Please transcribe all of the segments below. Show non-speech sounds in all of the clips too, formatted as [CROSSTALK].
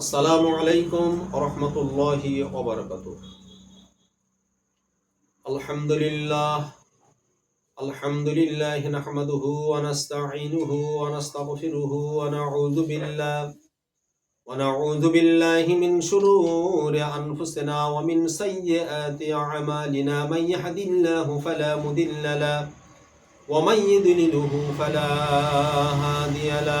আসসালামু আলাইকুম রহমতুল্লাহি ওবরকত আলহামদুলিল্লাহ আলহামদুলিল্লাহ নাহমাদুহু ওয়া নাস্তাঈনুহু ওয়া নাস্তাগফিরুহু ওয়া নাউযু বিল্লাহ, ওয়া নাউযু বিল্লাহি মিন শুরুরি আনফুসিনা ওয়া মিন সাইয়্যাতি আমালিনা, মান ইয়াহদিল্লাহু ফালা মুদিল্লা লা, ওয়া মান ইউদ্লিলহু ফালা হাদিয়া লা।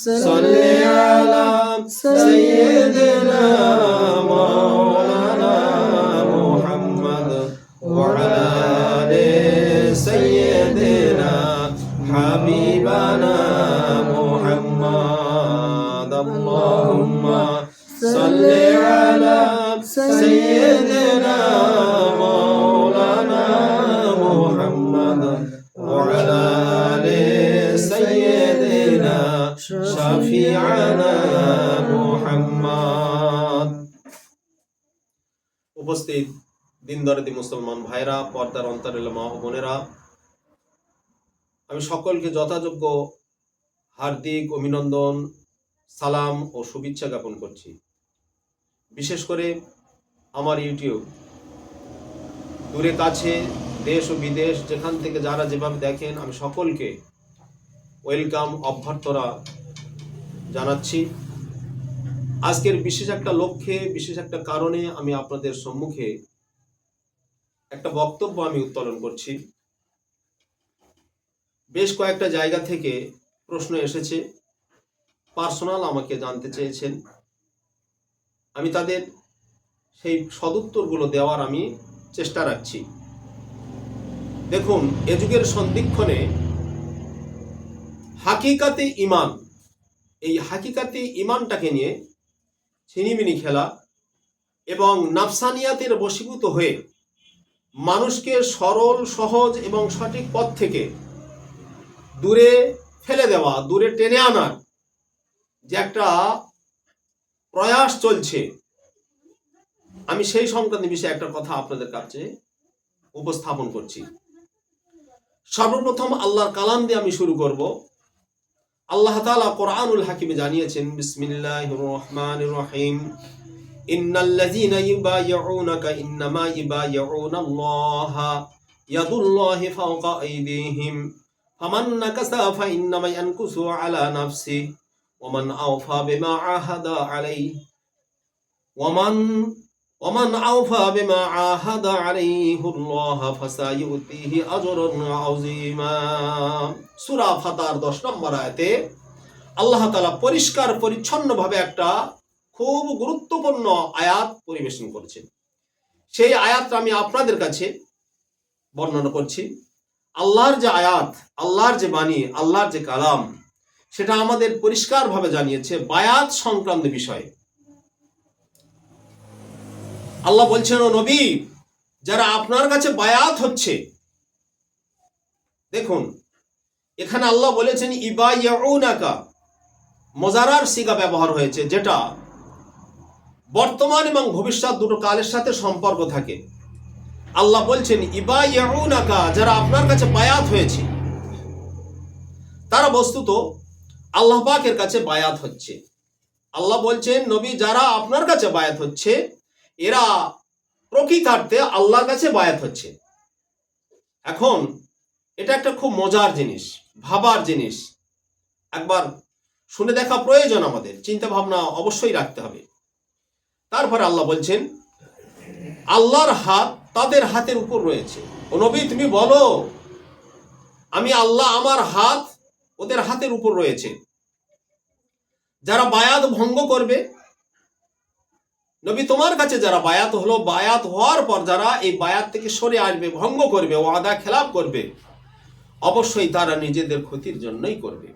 صل على سيدنا ভাইরা, পর্দার অন্তরের মা বোনেরা। আমি সকলকে যথাযোগ্য হার্দিক, অভিনন্দন, সালাম ও শুভেচ্ছা জ্ঞাপন করছি। বিশেষ করে আমার ইউটিউব। দূরে কাছে, দেশ ও বিদেশ, যেখান থেকে যারা যেভাবে দেখেন, আমি সকলকে ওয়েলকাম, অভ্যর্থনা জানাচ্ছি। আজকের বিশেষ একটা লক্ষ্যে, বিশেষ একটা কারণে আমি আপনাদের সম্মুখে একটা বক্তব্য আমি উত্তোলন করছি। বেশ কয়েকটা জায়গা থেকে প্রশ্ন এসেছে। পার্সোনাল আমাকে জানতে চেয়েছেন। আমি তাদের সেই সদুত্তরগুলো দেওয়ার আমি চেষ্টা রাখছি। দেখুন, এ যুগের সন্ধিক্ষণে হাকিকাতে ইমান, এই হাকিকাতে ইমানটাকে নিয়ে ছিনিমিনি খেলা এবং নাফসানিয়াতের বশীভূত হয়ে মানুষকে সরল, সহজ এবং সঠিক পথ থেকে দূরে ফেলে দেওয়া, দূরে টেনে আনার যে একটা প্রয়াস চলছে। আমি সেই সংক্রান্ত বিষয়ে একটা কথা আপনাদের কাছে উপস্থাপন করছি। সর্বপ্রথম আল্লাহর কালাম দিয়ে আমি শুরু করব। আল্লাহ তাআলা কোরআনুল হাকিমে জানিয়েছেন, বিসমিল্লাহির রহমানির রহিম। ইন্নাল্লাযীনা ইউবাইয়ুনাকা ইন্নামা ইউবাইয়ুনাল্লাহা ইয়াদুল্লাহি ফাওকা আইদিহিম ফামান নাকাসা ফাইন্নামা ইয়ানকুসু আলা নাফসিহি ওয়ামান আওফা বিমা আহাদা আলাইহি ওয়ামান ومن أوفى بما عاهد عليه الله فسيؤتيه أجرا عظيما সূরা ফাতার 10 নম্বর আয়াতে আল্লাহ তাআলা পরিষ্কার পরিচ্ছন্নভাবে একটা খুব গুরুত্বপূর্ণ আয়াত পরিবেশন করেছেন সেই আয়াতটা আমি আপনাদের কাছে বর্ণনা করছি। আল্লাহর যে আয়াত, আল্লাহর যে বাণী, আল্লাহর যে কালাম, সেটা আমাদের পরিষ্কারভাবে জানিয়েছে বায়াত সংক্রান্ত বিষয়ে। আল্লাহ বলছেন, ও নবী, যারা আপনার কাছে বায়াত হচ্ছে, দেখুন, এখানে আল্লাহ বলেছেন ইবাইয়াউনাকা মজারার সিগা ব্যবহার হয়েছে, যেটা বর্তমান এবং ভবিষ্যৎ দুটো কালের সাথে সম্পর্ক থাকে। আল্লাহ বলছেন ইবা ইবাইয়াউনাকা যারা আপনার কাছে বায়াত হয়েছে, তারা বস্তুত আল্লাহ পাকের কাছে বায়াত হচ্ছে। আল্লাহ বলছেন, নবী, যারা আপনার কাছে বায়াত হচ্ছে, এরা প্রকৃতার্থে আল্লাহর কাছে বায়াত হচ্ছে। এখন, এটা একটা খুব মজার জিনিস, ভাবার জিনিস। একবার শুনে দেখা প্রয়োজন আমাদের, চিন্তা ভাবনা অবশ্যই রাখতে হবে। তারপরে আল্লাহ বলছেন, আল্লাহর হাত তাদের হাতের উপর রয়েছে। ও নবী, তুমি বলো, আমি আল্লাহ আমার হাত ওদের হাতের উপর রয়েছে। যারা বায়াত ভঙ্গ করবে, নবী তোমার কাছে যারা বায়াত হলো, বায়াত হওয়ার পর যারা এই বায়াত থেকে সরে আসবে, ভঙ্গ করবে, ওয়াদা, খেলাপ করবে, অবশ্যই তারা নিজেদের ক্ষতির জন্যই করবে।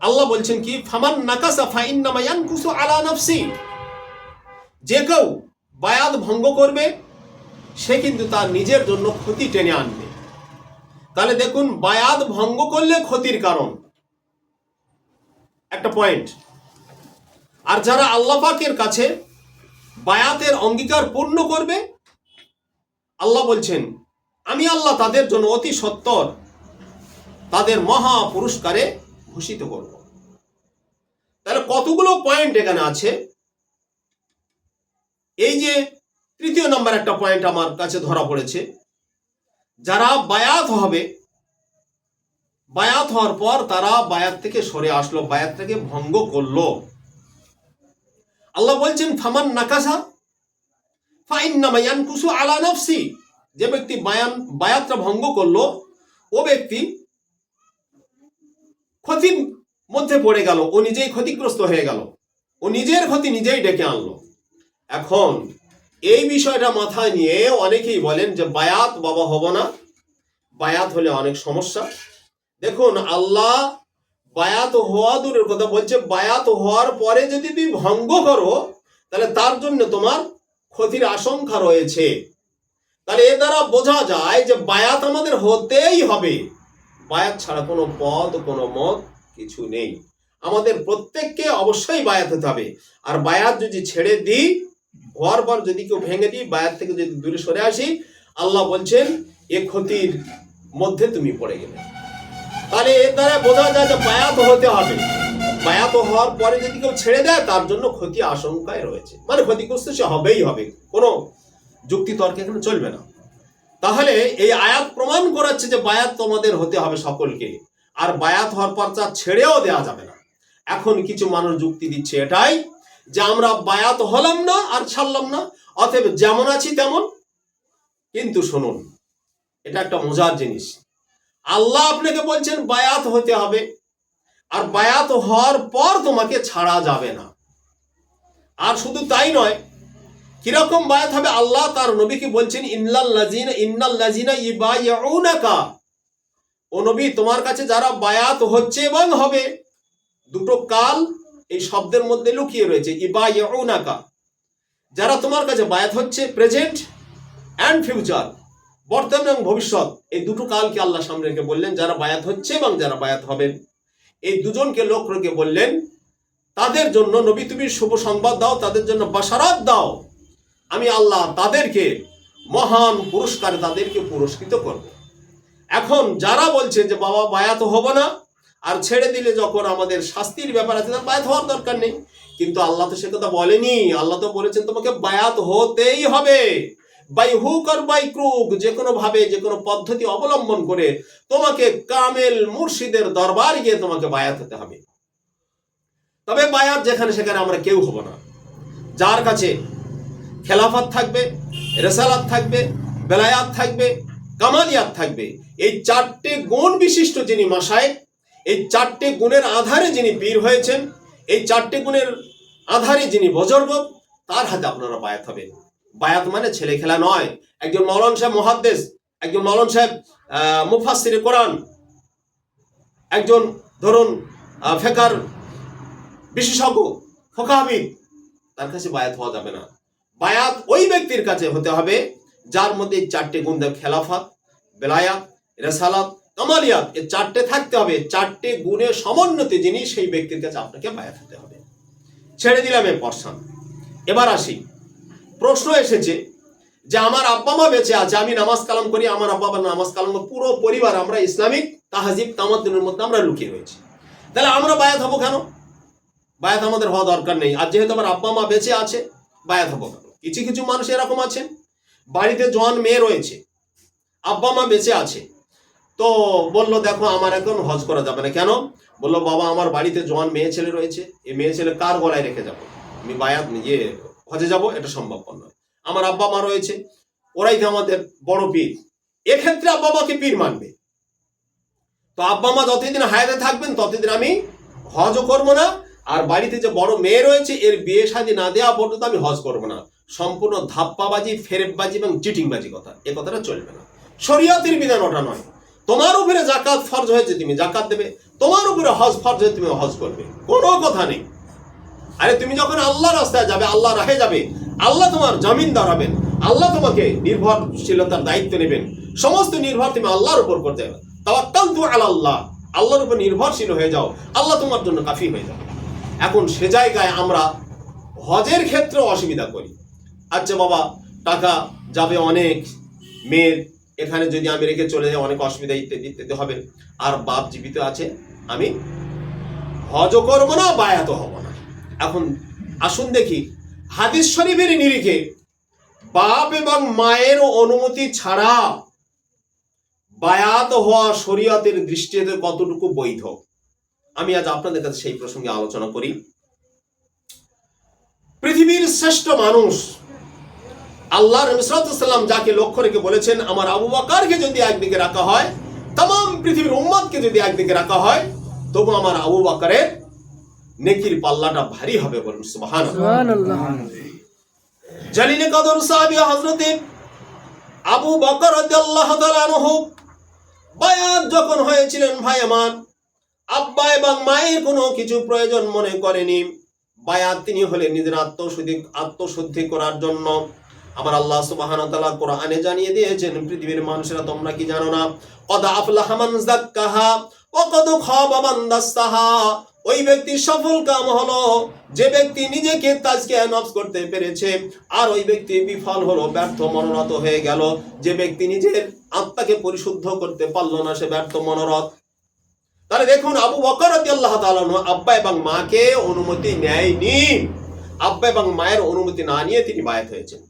আল্লাহ বলছেন কি, ফামান নাকাসা ফাইন্নামা ইয়ানকুসু আলা নাফসি। যে কেউ বায়াত ভঙ্গ করবে, সে কিন্তু তার নিজের জন্য ক্ষতি টেনে আনবে। তাহলে দেখুন, বায়াত ভঙ্গ করলে ক্ষতির কারণ। একটা পয়েন্ট আর যারা আল্লাহ পাকের কাছে বায়াতের অঙ্গীকার পূর্ণ করবে, আল্লাহ বলছেন, আমি আল্লাহ তাদের জন্য অতি সত্তর তাদের মহা পুরস্কারে ভূষিত করব। তাহলে কতগুলো পয়েন্ট এখানে আছে? এই যে তৃতীয় নম্বর একটা পয়েন্ট আমার কাছে ধরা পড়েছে, যারা বায়াত হবে, বায়াত হওয়ার পর তারা বায়াত থেকে সরে আসলো বায়াত থেকে ভঙ্গ করল। আল্লাহ বলছেন, ফামান নাকাসা, ফাইন্নামা কুসু আলা নাফসি। যে ব্যক্তি বায়ান, বায়াতটা ভঙ্গ করল, ও ব্যক্তি ক্ষতির মধ্যে পড়ে গেল, ও নিজেই ক্ষতিগ্রস্ত হয়ে গেল। ও নিজের ক্ষতি নিজেই ডেকে আনলো। এখন এই বিষয়টা মাথায় নিয়ে অনেকেই বলেন যে বায়াত বাবা হব না। বায়াত হলে অনেক সমস্যা। দেখুন, আল্লাহ বায়াত হওয়া দূরের কথা বলছে। বায়াত হওয়ার পরে যদি তুমি ভঙ্গ করো, তাহলে তার জন্য তোমার ক্ষতির আশঙ্কা রয়েছে। তাহলে এ দ্বারা বোঝা যায় যে বায়াত আমাদের হতেই হবে। বায়াত ছাড়া কোনো পদ কোনো মত কিছু নেই। আমাদের প্রত্যেককে অবশ্যই বায়াত হতে হবে। আর বায়াত যদি ছেড়ে দিই হওয়ার পর যদি কেউ ভেঙে দিই বায়াত থেকে যদি দূরে সরে আসি, আল্লাহ বলছেন, এ ক্ষতির মধ্যে তুমি পড়ে গেলে। তাহলে এর দ্বারা বোঝা যায় যে বায়াত হতে হবে। বায়াত হওয়ার পরে যদি কেউ ছেড়ে দেয়, তার জন্য ক্ষতি আশঙ্কায় রয়েছে। মানে ক্ষতিগ্রস্ত সে হবেই হবে, কোনো যুক্তি তর্ক এখানে চলবে না। তাহলে এই আয়াত প্রমাণ করাচ্ছে যে বায়াত তোমাদের হতে হবে সকলকে। আর বায়াত হওয়ার পর তা ছেড়েও দেওয়া যাবে না। এখন কিছু মানুষ যুক্তি দিচ্ছে এটাই যে আমরা বায়াত হলাম না আর ছাড়লাম না, অতএব যেমন আছি তেমন। কিন্তু শুনুন, এটা একটা মজার জিনিস। আল্লাহ আপনাকে বলছেন বায়াত হতে হবে, আর বায়াত হওয়ার পর তোমাকে ছাড়া যাবে না। আর শুধু তাই নয়, কীরকম বায়াত হবে? আল্লাহ তার নবীকে বলছেন, ইন্নাল লাজিনা ইন্নাল লাজিনা ইবায়াউনাকা। ও নবী, তোমার কাছে যারা বায়াত হচ্ছে এবং হবে, দুটো কাল এই শব্দের মধ্যে লুকিয়ে রয়েছে ইবায়াউনাকা যারা তোমার কাছে বায়াত হচ্ছে প্রেজেন্ট অ্যান্ড ফিউচার বর্তমান এবং ভবিষ্যৎ, এই দুটো কালকে আল্লাহ সামনে রেখে বললেন, যারা বায়াত হচ্ছে এবং যারা বায়াত হবেন এই দুজনকে লোক রেখে বললেন, তাদের জন্য নবী তুমি শুভ সংবাদ দাও, তাদের জন্য বাসারাত দাও। আমি আল্লাহ তাদেরকে মহান পুরস্কারে তাদেরকে পুরস্কৃত করব। এখন যারা বলছে যে, বাবা, বায়াত হব না আর ছেড়ে দিলে যখন আমাদের শাস্তির ব্যাপার আছে, তার বায়াত হওয়ার দরকার নেই। কিন্তু আল্লাহ তো সে কথা বলেনি। আল্লাহ তো বলেছেন, তোমাকে বায়াত হতেই হবে। বাই হুক আর বাই ক্রুক যে কোনো ভাবে যে কোনো পদ্ধতি অবলম্বন করে তোমাকে কামেল মুর্শিদের দরবার গিয়ে তোমাকে বায়াত হতে হবে। তবে বায়াত যেখানে সেখানে আমরা কেউ হব না। যার কাছে খেলাফত থাকবে, রেসালাত থাকবে, বেলায়াত থাকবে, কামালিয়াত থাকবে, এই চারটে গুণ বিশিষ্ট যিনি মাসায় এই চারটে গুণের আধারে যিনি বীর হয়েছেন এই চারটে গুণের আধারে যিনি বজর্গ তার হাতে আপনারা বায়াত হবেন। বায়াত মানে ছেলে খেলা নয়। একজন মৌলান সাহেব মহাদ্দেশ একজন মৌলান সাহেব আহ, মুফাসসিরে কোরআন একজন ধরুন ফেকার বিশেষজ্ঞ ফোকাহাবিদ তার কাছে বায়াত হওয়া যাবে না। বায়াত ওই ব্যক্তির কাছে হতে হবে যার মধ্যে চারটে গুণ খেলাফাত বেলায়াত রেসালাত কামালিয়াত এই চারটে থাকতে হবে চারটে গুণের সমন্বতে যিনি সেই ব্যক্তির কাছে আপনাকে হতে হবে। ছেড়ে দিলাম এই পর্সান এবার আসি। প্রশ্ন এসেছে যে আমার আব্বা মা বেঁচে আছে, আমি নামাজ কালাম করি, আমার আব্বা মা নামাজ কালাম পুরো পরিবার আমরা ইসলামিক তাহাজিব তামাদ্দুনের মধ্যে আমরা লুকিয়ে রয়েছি। তাহলে আমরা বায়াত হব কেন? বায়াত আমাদের হওয়া দরকার নেই। আর যেহেতু আমার আব্বা মা বেঁচে আছে, বায়াত হব কেন? কিছু কিছু মানুষ এরকম আছেন, বাড়িতে জোয়ান মেয়ে রয়েছে, আব্বা মা বেঁচে আছে তো বলল, দেখো, আমার এখন হজ করা যাবে না। কেন? বলল, বাবা, আমার বাড়িতে জোয়ান মেয়ে ছেলে রয়েছে। এই মেয়ে ছেলে কার গলায় রেখে যাব? আমি বায়াত ইয়ে হজে যাব, এটা সম্ভবপর নয়। আমার আব্বা মা রয়েছে, ওরাই তো আমাদের বড় পীর। এক্ষেত্রে আব্বা মাকে পীর মানবে। তো আব্বা মা যতদিন হায়াতে থাকবেন, ততদিন আমি হজও করব না। আর বাড়িতে যে বড় মেয়ে রয়েছে, এর বিয়ে শাদী না দেওয়া পর্যন্ত আমি হজ করব না। সম্পূর্ণ ধাপ্পাবাজি, ফেরেববাজি এবং চিটিংবাজি কথা। এ কথাটা চলবে না। শরীয়তের বিধান ওটা নয়। তোমার উপরে জাকাত ফরজ হয়েছে তুমি জাকাত দেবে, তোমার উপরে হজ ফরজ হয়ে তুমি হজ করবে। কোনো কথা নেই। আরে তুমি যখন আল্লাহ রাস্তায় যাবে আল্লাহ রাহে যাবে, আল্লাহ তোমার জামিন দাঁড়াবেন, আল্লাহ তোমাকে নির্ভরশীলতার দায়িত্ব নেবেন। সমস্ত নির্ভর তুমি আল্লাহর উপর করতে হবে তাওয়াক্কাল তু আল্লাহ আল্লাহর উপর নির্ভরশীল হয়ে যাও। আল্লাহ তোমার জন্য কাফি হয়ে যাবে এখন সে জায়গায় আমরা হজের ক্ষেত্রে অসুবিধা করি। আচ্ছা বাবা, টাকা যাবে অনেক, মেয়ের এখানে যদি আমি রেখে চলে যাই, অনেক অসুবিধা ইত্যাদি ইত্যাদি হবে। আর বাপ জীবিত আছে, আমি হজ করব না বায়াতও হব না। এখন আসুন দেখি, হাদিস শরীফের নিরিখে বাপ এবং মায়ের অনুমতি ছাড়া বায়াত হওয়া শরীয়তের দৃষ্টিতে কতটুকু বৈধ? আমি আজ আপনাদের কাছে সেই প্রসঙ্গে আলোচনা করি। পৃথিবীর শ্রেষ্ঠ মানুষ আল্লাহ রবিসাল্লাম যাকে লক্ষ্য রেখে বলেছেন আমার আবু বাকারকে যদি একদিকে রাখা হয় তাম পৃথিবীর উম্মাদকে যদি একদিকে রাখা হয় তবু আমার আবু বাকারের নেকির পাল্লাটা ভারী হবে বলুন সুবাহান কদর সাহাবী আবু বকর রাদিয়াল্লাহু তাআলা আনহু বায়াত যখন হয়েছিলেন ভাই আমার আব্বা এবং মায়ের কোনো কিছু প্রয়োজন মনে করেনি। বায়াত তিনি হলেন নিজের আত্মশুদ্ধি আত্মশুদ্ধি করার জন্য। আমার আল্লাহ সুবহানাহু ওয়া তাআলা কোরআনে জানিয়ে দিয়েছেন, পৃথিবীর মানুষেরা তোমরা কি জানো না? কদ আফলাহা মান যাক্কাহা, ওয়া কদ খাবা ওই ব্যক্তির সফল কাম হলো, যে ব্যক্তি নিজেকে তাজকে নফস করতে পেরেছে, আর ওই ব্যক্তি বিফল হলো, ব্যর্থ মনোরথ হয়ে গেল। যে ব্যক্তি নিজের আত্মাকে পরিশুদ্ধ করতে পারল না, সে ব্যর্থ মনোরথ। তাহলে দেখুন, আবু বকর আল্লাহ আব্বা এবং মাকে অনুমতি নেয়নি। আব্বা এবং মায়ের অনুমতি না নিয়ে তিনি বায়াত হয়েছেন।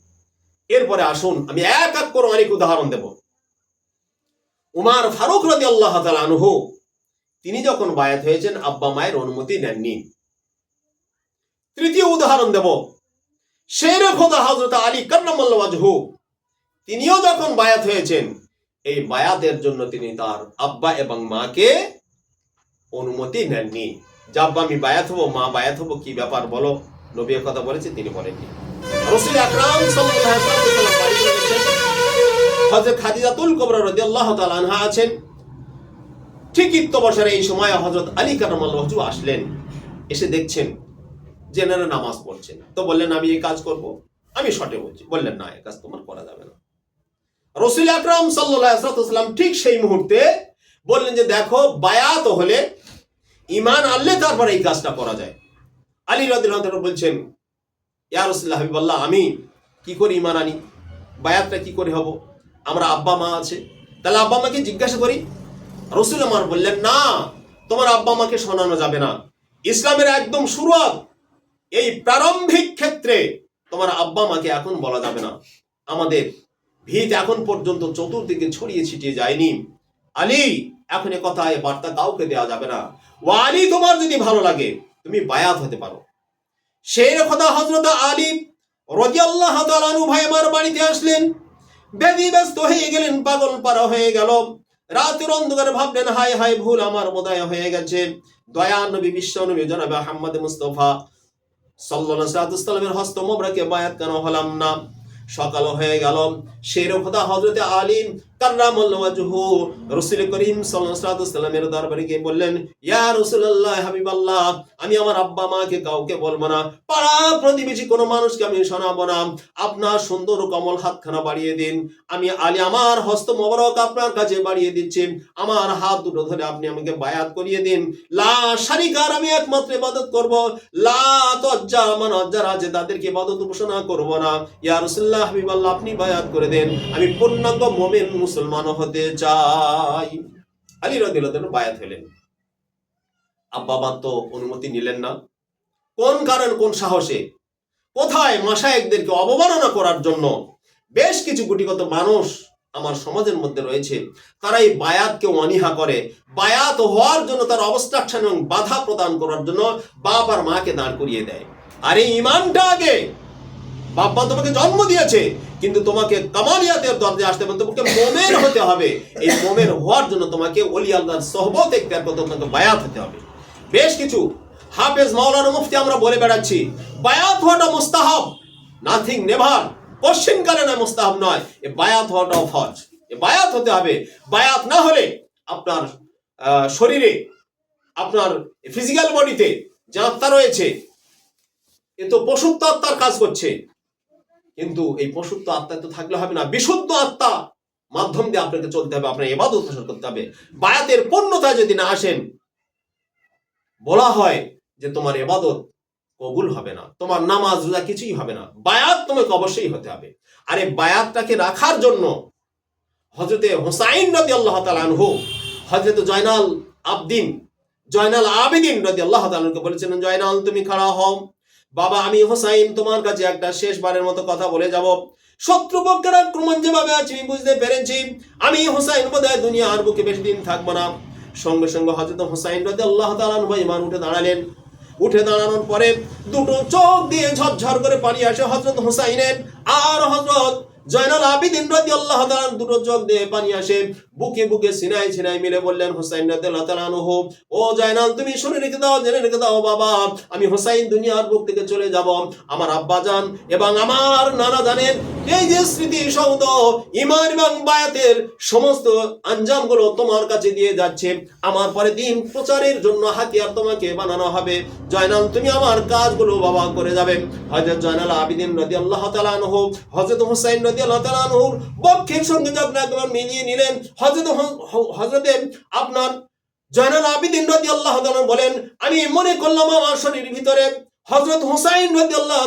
এরপরে আসুন, আমি এক এক করে অনেক উদাহরণ দেব। উমার ফারুক রাদি আল্লাহ আনহু, তিনি যখন বায়াত হয়েছেন, আব্বা মায়ের অনুমতি নেননি। তৃতীয় উদাহরণ দেব, শের খোদা হজরত আলী কান্নামাল্লাহু তিনিও যখন বায়াত হয়েছেন, এই বায়াতের জন্য তিনি তার আব্বা এবং মাকে অনুমতি নেননি। যে আব্বা আমি বায়াত হব, মা বায়াত হব, কি ব্যাপার বলো? নবী এর কথা বলেছে তিনি বলেননি। রসুল আকরাম সাল্লাল্লাহু খাদিজাতুল আনহা আছেন। ঠিক ইত্যবসরে এই সময় আলী আসলেন। এসে দেখছেন যে নামাজ পড়ছেন। তো বললেন, আমি এই কাজ করব। আমি বলছি। বললেন, না, এই কাজ তোমার করা যাবে না। রসুল আকরাম ঠিক সেই মুহূর্তে বললেন যে, দেখো, বায়াত হলে ইমান আনলে তারপর এই কাজটা করা যায়। আলী রাদিল্লাহ বলছেন ইয়া রসুল্লাহ হাবিবাল্লাহ, আমি কি করে ইমান আনি? বায়াতটা কি করে হব? আমরা আব্বা, মা আছে। তাহলে আব্বা, মাকে জিজ্ঞাসা করি, রসুল আমার বললেন, না, তোমার আব্বা, মাকে শোনানো যাবে না। ইসলামের একদম শুরুয়াত, এই প্রারম্ভিক ক্ষেত্রে তোমার আব্বা, মাকে এখন বলা যাবে না। আমাদের ভিত এখন পর্যন্ত চতুর্দিকে ছড়িয়ে ছিটিয়ে যায়নি। আলী, এখন এ কথা এ বার্তা কাউকে দেওয়া যাবে না। ও আলী, তোমার যদি ভালো লাগে, তুমি বায়াত হতে পারো। সেই কথা হজরত আলী তাআলাহু ভাই আমার বাড়িতে আসলেন। বেদি ব্যস্ত হয়ে গেলেন, পাগল হয়ে গেল। রাতের অন্ধকারে ভাবলেন, হায় হায়, ভুল আমার বোধহয় হয়ে গেছে। দয়া নবী জনাবে আহমদ মুস্তফা হস্ত বায়াত কেন হলাম না? সকাল হয়ে গেল। শের খোদা হজরতে আলিম আমার আপনার সুন্দর কমল হাতখানা বাড়িয়ে দিন। আমি আলী আমার হস্ত মোবারক আপনার কাছে বাড়িয়ে দিচ্ছি। আমার হাত দুটো ধরে আপনি আমাকে বায়াত করিয়ে দিন। লা শারিকার, আমি একমাত্র ইবাদত করব। লা তজ্জা অজ্জার আছে তাদেরকে ইবাদত উপাসনা করব না। ইয়া হাবিবাল্লাহ, আপনি বায়াত করে দেন। আমি পূর্ণাঙ্গ মুমিন মুসলমান হতে চাই। আলী তাআলা বায়াত হলেন। আব্বা তো অনুমতি নিলেন না। কোন কারণ, কোন সাহসে? কোথায় মাসায়েকদেরকে অবমাননা করার জন্য? বেশ কিছু গুটিগত মানুষ আমার সমাজের মধ্যে রয়েছে। তারা এই বায়াতকে অনীহা করে। বায়াত হওয়ার জন্য তার অবস্ট্রাকশন এবং বাধা প্রদান করার জন্য বাপ আর মাকে দাঁড় করিয়ে দেয়। আর এই ইমানটা আগে বাপ মা তোমাকে জন্ম দিয়েছে, কিন্তু তোমাকে কামালিয়াতের দরজে আসতে হবে, তোমাকে মোমের হতে হবে। এই মোমের হওয়ার জন্য তোমাকে ওলি আল্লাহর সহবত এখতিয়ার করতে তোমাকে বায়াত হতে হবে। বেশ কিছু হাফেজ মাওলানা মুফতি আমরা বলে বেড়াচ্ছি, বায়াত হওয়াটা মুস্তাহাব নাথিং নেভার কোশ্চিন কালে না মুস্তাহাব নয়, এ বায়াত হওয়াটাও ফজ এ বায়াত হতে হবে। বায়াত না হলে আপনার শরীরে, আপনার ফিজিক্যাল বডিতে যে আত্মা রয়েছে, এ তো পশুত্ব আত্মার কাজ করছে। কিন্তু এই পশুত্ব আত্মায় তো থাকলে হবে না। বিশুদ্ধ আত্মা মাধ্যম দিয়ে আপনাকে চলতে হবে, আপনার এবাদত হাসিল করতে হবে। বায়াতের পূর্ণতা যদি না আসেন, বলা হয় যে তোমার এবাদত কবুল হবে না, তোমার নামাজ রোজা কিছুই হবে না। বায়াত তোমাকে অবশ্যই হতে হবে। আর এই বায়াতটাকে রাখার জন্য হজরতে হোসাইন রদি আল্লাহ তালানহু হজরত জয়নাল আবদিন, জয়নাল আবেদিন রদি আল্লাহ তালানকে বলেছিলেন, জয়নাল, তুমি খাড়া হও। বাবা, আমি হোসাইন, তোমার কাছে একটা শেষবারের মতো কথা বলে যাব। শত্রুপক্ষের আক্রমণ যেভাবে আছে, আমি বুঝতে পেরেছি। আমি হোসাইন বোধহয় আর বুকে বেশি দিন থাকব না। সঙ্গে সঙ্গে হজরত হোসাইন রাজি আল্লাহ তালান ইমান উঠে দাঁড়ালেন। উঠে দাঁড়ানোর পরে দুটো চোখ দিয়ে ঝরঝর করে পানি আসে হজরত হোসাইনের। আর হজরত জয়নাল আবিদিন রাজি আল্লাহ তাআলা দুটো চোখ দিয়ে পানি আসে, বুকে বুকে মিলে বললেন ও জয়নাল, তুমি শুনে রেখে দাও, জেনে রেখে দাও বাবা, আমি দুনিয়ার বুক থেকে চলে যাব, আমার আব্বা জান এবং আমার নানা এই যে স্মৃতি সৌধ, ইমান এবং বায়াতের সমস্ত তোমার কাছে দিয়ে যাচ্ছে। আমার পরে দিন প্রচারের জন্য হাতিয়ার তোমাকে বানানো হবে। জয়নাল, তুমি আমার কাজগুলো বাবা করে যাবে। হযরত জয়নাল আবিদিন রাদিয়াল্লাহু তাআলা আনহু, হযরত হুসাইন বক্ষের সঙ্গে যখন একবার মিলিয়ে নিলেন। হজরত হজরতে আপনার জয়নাল আবিদিন রাজি আল্লাহ বলেন, আমি মনে করলাম আমার শরীরের ভিতরে হযরত হুসাইন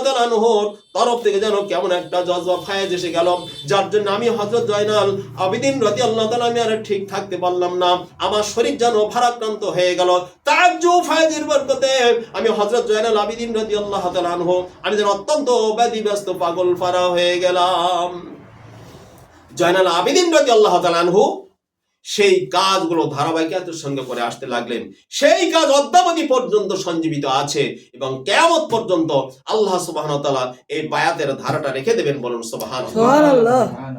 তাআলা আনহুর তরফ থেকে যেন কেমন একটা জজবা ফায়েজ এসে গেল, যার জন্য আমি হযরত জয়নাল আবিদিন রাদিয়াল্লাহু তাআলা আমি আর ঠিক থাকতে পারলাম না। আমার শরীর যেন ভারাক্রান্ত হয়ে গেল। তাজ্জু ফায়েজের বরকতে আমি হযরত জয়নাল আবিদিন আনহু, আমি যেন অত্যন্ত পাগল ফারা হয়ে গেলাম। জয়নাল আবিদিন রাদিয়াল্লাহু তাআলা আনহু সেই কাজগুলো ধারাবাহিকতার সঙ্গে করে আসতে লাগলেন। সেই কাজ অদ্যাবধি পর্যন্ত সঞ্জীবিত আছে এবং কেয়ামত পর্যন্ত আল্লাহ সুবহান তাআলা এই বায়াতের ধারাটা রেখে দেবেন বলুন সুবহান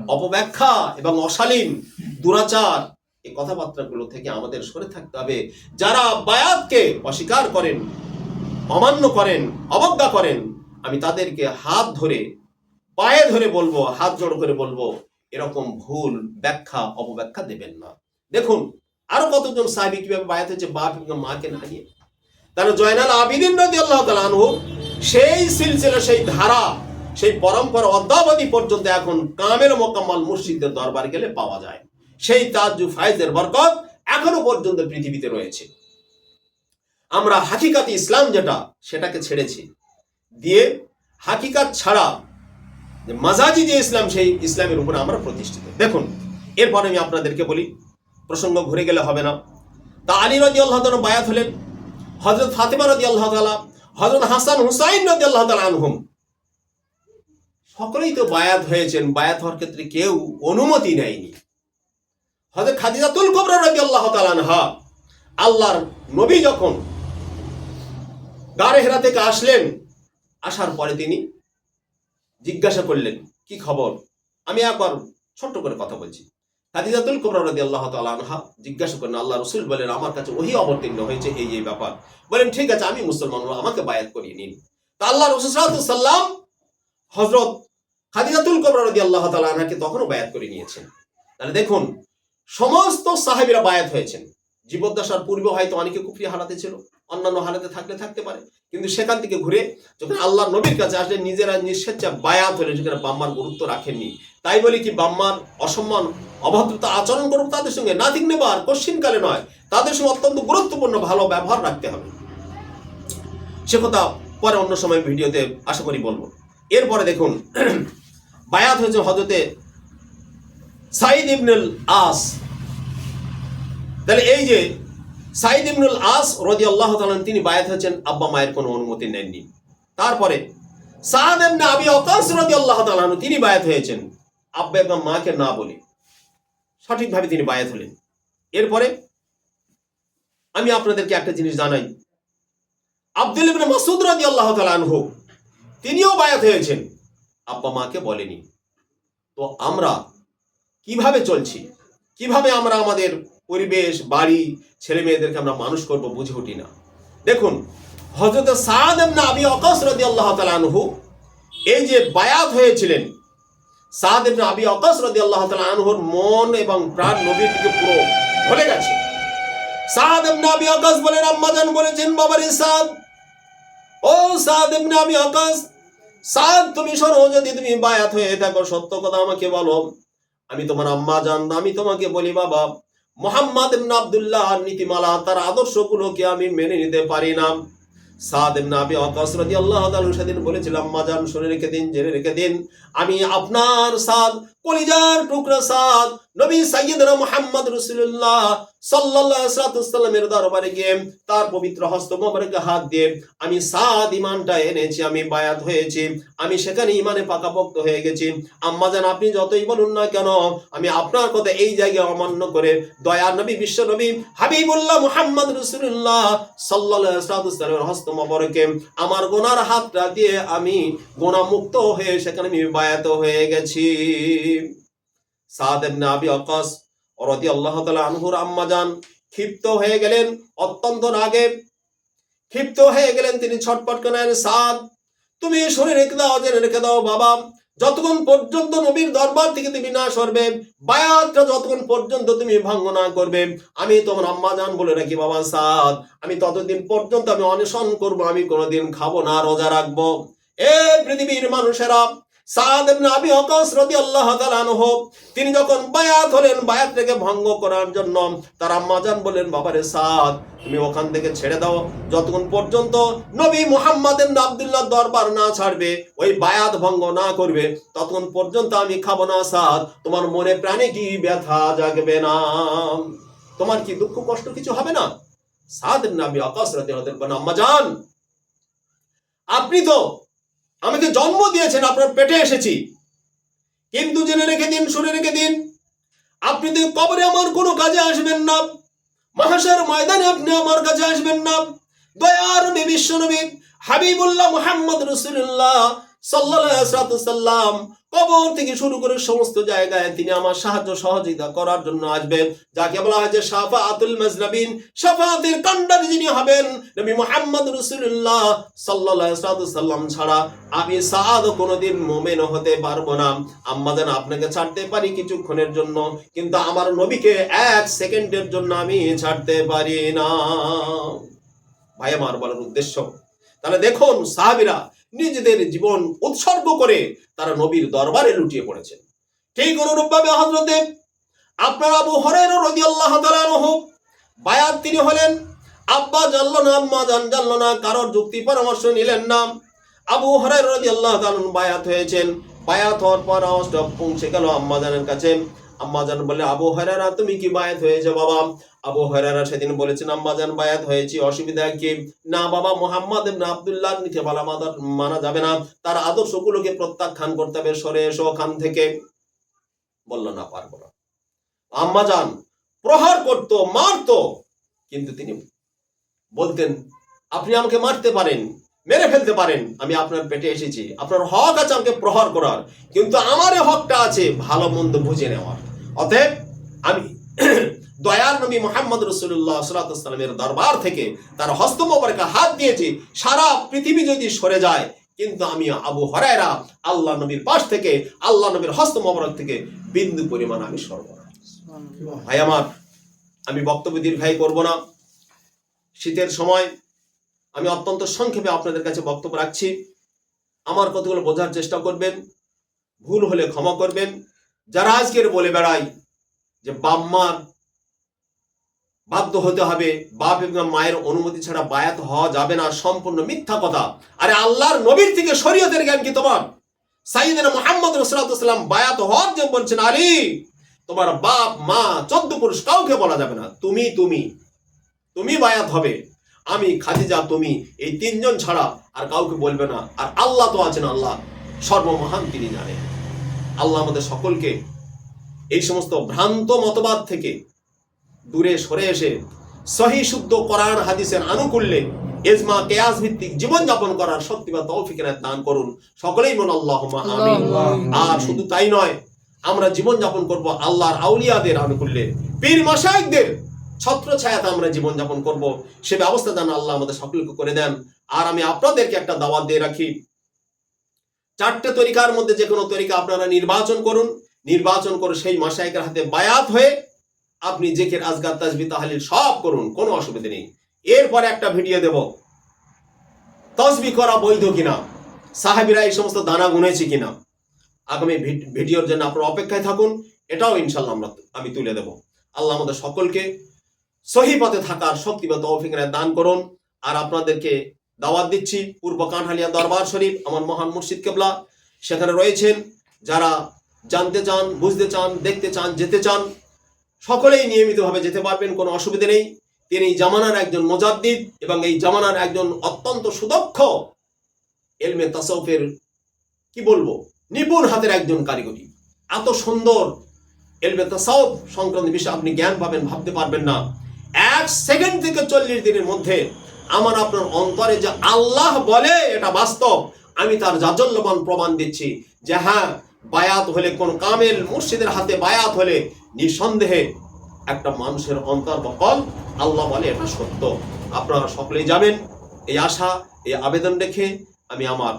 অপব্যাখ্যা এবং অশালীন দুরাচার এই কথাবার্তাগুলো থেকে আমাদের সরে থাকতে হবে। যারা বায়াতকে অস্বীকার করেন অমান্য করেন অবজ্ঞা করেন আমি তাদেরকে হাত ধরে পায়ে ধরে বলব হাত জোড় করে বলব এরকম ভুল ব্যাখ্যা, অপব্যাখ্যা দেবেন না। দেখুন, আরও কতজন সাহাবী কীভাবে বায়াত হয়েছে, বাপ এবং মাকে না নিয়ে। তারা জয়নাল আবিদিন রাদি আল্লাহ সেই সিলসিলা, সেই ধারা, সেই পরম্পরা অদ্যাবধি পর্যন্ত এখন কামের মোকাম্মল মুর্শিদের দরবার গেলে পাওয়া যায়। সেই তাজু ফাইজের বরকত এখনও পর্যন্ত পৃথিবীতে রয়েছে। আমরা হাকিকাতি ইসলাম যেটা, সেটাকে ছেড়েছি। দিয়ে হাকিকাত ছাড়া যে মাজাজি যে ইসলাম, সেই ইসলামের উপরে আমরা প্রতিষ্ঠিত। দেখুন, এরপর আমি আপনাদেরকে বলি, প্রসঙ্গ ঘুরে গেলে হবে না। তা আলী রাজি আল্লাহ তালা বায়াত হলেন হজরত ফাতেমা রাজি আল্লাহ তালা হজরত হাসান হুসাইন রাজি আল্লাহ তালা আনহুম। সকলেই তো বায়াত হয়েছেন, বায়াত হওয়ার ক্ষেত্রে কেউ অনুমতি নেয়নি। হজরত খাদিজাতুল কবরা রাজি আল্লাহ তালানহা আল্লাহর নবী যখন গারে হেরা থেকে আসলেন, আসার পরে তিনি জিজ্ঞাসা করলেন, কি খবর? আমি একবার ছোট্ট করে কথা বলছি। খাদিজাতুল রাদিয়াল্লাহু তাআলা আনহা জিজ্ঞাসা করেন আল্লাহ রাসূল বলেন, আমার কাছে ওহী অবতীর্ণ হয়েছে এই এই ব্যাপার? বলেন, ঠিক আছে, আমি মুসলমান, আমাকে বায়াত করিয়ে নিন। তা আল্লাহ রাসূল সাল্লাল্লাহু আলাইহি সাল্লাম হযরত খাদিজাতুল কুবরা রাদিয়াল্লাহু তাআলা আনহাকে তখনও বায়াত করে নিয়েছেন। তাহলে দেখুন, সমস্ত সাহাবীরা বায়াত হয়েছেন। জীবদ্দশার পূর্বে হয়তো অনেকে কুফরি হালাতে ছিল, অন্যান্য হালাতে থাকলে থাকতে পারে। কিন্তু সেখান থেকে ঘুরে যখন আল্লাহ নবীর কাছে আসলে নিজেরা নিঃস্বেচ্ছা বায়াত হলেন সেখানে বাম্মার গুরুত্ব রাখেননি। তাই বলে কি, বাম্মার অসম্মান অভদ্রতা আচরণ করুক তাদের সঙ্গে না ঠিক নেবার কশ্চিনকালে নয়, তাদের সঙ্গে অত্যন্ত গুরুত্বপূর্ণ ভালো ব্যবহার রাখতে হবে। সে কথা পরে অন্য সময় ভিডিওতে আশা করি বলব। এরপরে দেখুন, বায়াত হয়েছে হজরতে সাইদ ইবনুল আস। তাহলে এই যে সাইদ ইবনুল আস রদি আল্লাহ তিনি বায়াত হয়েছেন, আব্বা মায়ের কোনো অনুমতি নেননি। তারপরে সাদ ইবনে আবি ওয়াকাস রাদিয়াল্লাহু তাআলা আনহু তিনি বায়াত হয়েছেন। আব্বা এবং মাকে না বলে সঠিকভাবে তিনি বায়াত হলেন। এরপরে আমি আপনাদেরকে একটা জিনিস জানাই। আব্দুল ইবনে মাসুদ রাদিয়াল্লাহু তাআলা আনহু তিনিও বায়াত হয়েছেন, আব্বা মাকে বলেনি। তো আমরা কীভাবে চলছি? কীভাবে আমরা আমাদের পরিবেশ, বাড়ি ছেলে মেয়েদেরকে আমরা মানুষ করব বুঝে উঠি না। দেখুন হজরত সাদ আবি ওয়াকাস রাদিয়াল্লাহু তাআলা আনহু এই যে বায়াত হয়েছিলেন, সাদ ইবনে আবি ওয়াকাস রাদিয়াল্লাহু তাআলা আনহুর মন এবং প্রাণ নবীর দিকে পুরো ভরে গেছে। সাদ ইবনে আবি ওয়াকাস বলেন, আম্মা জান বলেছেন, বাবারে সাদ, ও সাদ ইবনে আবি ওয়াকাস সাদ, তুমি শোনো যদি তুমি বায়াত হয়ে থাকো, সত্য কথা আমাকে বলো। আমি তোমার আম্মা জান আমি তোমাকে বলি বাবা। মোহাম্মদ ইবনা আব্দুল্লাহ নীতিমালা, তার আদর্শগুলোকে আমি মেনে নিতে পারি না। সাদ ইবনা আবি ওয়াকাস রাদিয়াল্লাহু তাআলা সেদিন বলেছিলাম মাজান জান শুনে রেখে দিন, জেনে রেখে দিন। আমি আপনার সাদ, কলিজার টুকরা সাদ, নবী সাইয়্যিদনা মোহাম্মদ রাসূলুল্লাহ সাল্লামের দরবারে গিয়ে তার পবিত্র হস্ত মোবারকে হাত দিয়ে আমি সাদ ইমানটা এনেছি, আমি বায়াত হয়েছি, আমি সেখানে ইমানে পাকাপোক্ত হয়ে গেছি। আম্মা জান, আপনি যতই বলুন না কেন, আমি আপনার কথা এই জায়গায় অমান্য করে দয়া নবী, বিশ্ব নবী, হাবিবুল্লাহ মুহাম্মদ আলাইহি সাল্লামের হস্ত মোবারকে আমার গোনার হাতটা দিয়ে আমি গোনা মুক্ত হয়ে সেখানে আমি বায়াত হয়ে গেছি। সাদ ইবনে আবি ওয়াক্কাস রাদিয়াল্লাহু তাআলা আনহুর আম্মা জান ক্ষিপ্ত হয়ে গেলেন অত্যন্ত রাগে। ক্ষিপ্ত হয়ে গেলেন তিনি ছটপট করেন সাদ, তুমি শুনে রেখে দাও, জেনে রেখে দাও বাবা। যতক্ষণ পর্যন্ত নবীর দরবার থেকে তুমি না সরবে, বায়াতটা যতক্ষণ পর্যন্ত তুমি ভঙ্গ না করবে, আমি তোমার আম্মা জান বলে রাখি বাবা, সাদ, আমি ততদিন পর্যন্ত আমি অনশন করব, আমি কোনোদিন খাব না, রোজা রাখব। এ পৃথিবীর মানুষেরা তিনি যখন বায়াত হলেন, বায়াতটাকে ভঙ্গ করার জন্য তার আম্মা জান বললেন, বাবারে সাদ, তুমি ওখান থেকে ছেড়ে দাও। যতক্ষণ পর্যন্ত নবী মুহাম্মদ আব্দুল্লাহ দরবার না ছাড়বে, ওই বায়াত ভঙ্গ না করবে, ততক্ষণ পর্যন্ত আমি খাব না, সাদ। তোমার মনে প্রাণে কি ব্যথা জাগবে না? তোমার কি দুঃখ, কষ্ট কিছু হবে না? সাদ ইবনে আবি ওয়াকাস রাদিয়াল্লাহু তাআলা আপনি তো আমাকে জন্ম দিয়েছেন, আপনার পেটে এসেছি। কিন্তু জেনে রেখে দিন, শুনে রেখে দিন, আপনি তো কবরে আমার কোনো কাজে আসবেন না। মহাশার ময়দানে আপনি আমার কাছে আসবেন না। দয়ার নবী হাবিবুল্লাহ মুহাম্মদ রসুল্লাহ সাল্লাম কবর থেকে শুরু করে সমস্ত জায়গায় তিনি আমার সাহায্য সহযোগিতা করার জন্য আসবেন। যাকে বলা হয় যে সাফা আতুল মাজনাবিন সাফাতের কান্ডারি যিনি হবেন নবী মুহাম্মদ রসুল্লাহ সাল্লাম ছাড়া আমি সাদ কোনোদিন মোমেন হতে পারব না। আম্মা যেন আপনাকে ছাড়তে পারি কিছুক্ষণের জন্য, কিন্তু আমার নবীকে এক সেকেন্ডের জন্য আমি ছাড়তে পারি না। ভাই আমার বলার উদ্দেশ্য। তাহলে দেখুন সাহাবিরা নিজেদের জীবন উৎসর্গ করে তারা নবীর দরবারে লুটিয়ে পড়েছেন। ঠিক অনুরূপভাবে হজরতে আপনার আবু হরের রদি আল্লাহ বায়াত তিনি হলেন, আব্বা জানলো না, আম্মা জান জানলো না, কারোর যুক্তি পরামর্শ নিলেন না। আবু হরের রদি আল্লাহ বায়াত হয়েছেন। বায়াত হওয়ার পর পৌঁছে গেল আম্মা জানের কাছে আম্মা জান বলে, আবু হরেরা তুমি কি বায়াত হয়েছে বাবা? আবু হরেরা সেদিন বলেছেন, আম্মা জান, বায়াত হয়েছি, অসুবিধা কি? না বাবা, মোহাম্মদ আব্দুল্লাহ নিতে বলা মানা যাবে না। তার আদর্শগুলোকে প্রত্যাখ্যান করতে হবে, সরে এসো ওখান থেকে। বলল, না, পারব না। আম্মা জান প্রহার করতো, মারতো, কিন্তু তিনি বলতেন, আপনি আমাকে মারতে পারেন, মেরে ফেলতে পারেন, আমি আপনার পেটে এসেছি। আপনার হক আছে আমাকে প্রহার করার, কিন্তু আমার হকটা আছে ভালো মন্দ বুঝে নেওয়ার। অতএব আমি [CLEARS THROAT] দয়ার নবী মোহাম্মদ রসুল্লাহ সাল্লামের দরবার থেকে তার হস্ত মোবারকে হাত দিয়েছি। সারা পৃথিবী যদি সরে যায় কিন্তু আমি আবু হরায়রা আল্লাহ নবীর পাশ থেকে আল্লাহ নবীর হস্ত মোবারক থেকে বিন্দু পরিমাণ আমি সরব না। ভাই আমার আমি বক্তব্য দীর্ঘায়ী করব না। শীতের সময় আমি অত্যন্ত সংক্ষেপে আপনাদের কাছে বক্তব্য রাখছি। আমার কতগুলো বোঝার চেষ্টা করবেন ভুল হলে ক্ষমা করবেন। যারা আজকের বলে বেড়াই যে বাপ মার বাধ্য হতে হবে, বাপ এবং মায়ের অনুমতি ছাড়া বায়াত হওয়া যাবে না, সম্পূর্ণ মিথ্যা কথা। আরে আল্লাহর নবীর থেকে শরীয়তের জ্ঞান কি তোমার? সাইদিনা মোহাম্মদ রসুলাম বায়াত হওয়ার যে বলছেন আলী তোমার বাপ, মা, চোদ্দ পুরুষ কাউকে বলা যাবে না। তুমি তুমি তুমি বায়াত হবে। আমি, খাদিজা, তুমি, এই তিনজন ছাড়া আর কাউকে বলবে না। আর আল্লাহ তো আছেন আল্লাহ। সর্বমহান তিনি জানেন। আল্লাহ আমাদের সকলকে এই সমস্ত ভ্রান্ত মতবাদ থেকে দূরে সরে এসে সহি শুদ্ধ কোরআন হাদিসের আনুকূল্যে এজমা কেয়াস ভিত্তিক জীবনযাপন করার শক্তি বা তৌফিকের দান করুন। সকলেই মন আল্লাহ আমিন। আর শুধু তাই নয় আমরা জীবন যাপন করব আল্লাহর আউলিয়াদের আনুকূল্যে। পীর মাসায়কদের ছত্র ছায়াতে আমরা জীবন যাপন করব। সে ব্যবস্থা যেন আল্লাহ আমাদের সকলকে করে দেন। আর আমি আপনাদেরকে একটা দাওয়াত দিয়ে রাখি। চারটে তরিকার মধ্যে যে কোনো তরিকা আপনারা নির্বাচন করুন। নির্বাচন করে সেই মাসায়কের হাতে বায়াত হয়ে আপনি জেকের, আজগার, তাজবি, তাহালিল সব করুন, কোনো অসুবিধা নেই। এরপরে একটা ভিডিও দেব। তসবি করা বৈধ কিনা? সাহেবিরা এই সমস্ত দানা গুনেছে কিনা? আগামী ভিড- ভিডিওর জন্য আপনার অপেক্ষায় থাকুন। এটাও ইনশাল্লাহ আমরা আমি তুলে দেব। আল্লাহ আমাদের সকলকে সহি পথে থাকার শক্তি বা তৌফিক দান করুন। আর আপনাদেরকে দাওয়াত দিচ্ছি পূর্ব কানহালিয়া দরবার শরীফ, আমার মহান মুর্শিদ কেবলা। সেখানে রয়েছেন যারা জানতে চান, বুঝতে চান, দেখতে চান, যেতে চান, সকলেই নিয়মিতভাবে যেতে পারবেন, কোনো অসুবিধা নেই। তিনি জামানার একজন মোজাদ্দিদ এবং এই জামানার একজন অত্যন্ত সুদক্ষ এলমে তাসৌফের কি বলব, নিপুণ হাতের একজন কারিগরি। এত সুন্দর এলমে তাসাউফ সংক্রান্ত বিষয়ে আপনি জ্ঞান পাবেন, ভাবতে পারবেন না। এক সেকেন্ড থেকে চল্লিশ দিনের মধ্যে আমার আপনার অন্তরে যে আল্লাহ বলে, এটা বাস্তব। আমি তার জাজল্যবান প্রমাণ দিচ্ছি যে হ্যাঁ বায়াত হলে কোন কামেল মুর্শিদের হাতে বায়াত হলে নিঃসন্দেহে একটা মানুষের অন্তর বকল আল্লাহ বলে এটা সত্য। আপনারা সকলেই যাবেন এই আশা, এই আবেদন রেখে আমি আমার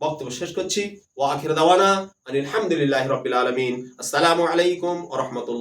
বক্তব্য শেষ করছি। ও আখির দাওয়ানা আনিল হামদুলিল্লাহ রবিল আলমিন। আসসালামু আলাইকুম রহমতুল্লাহ।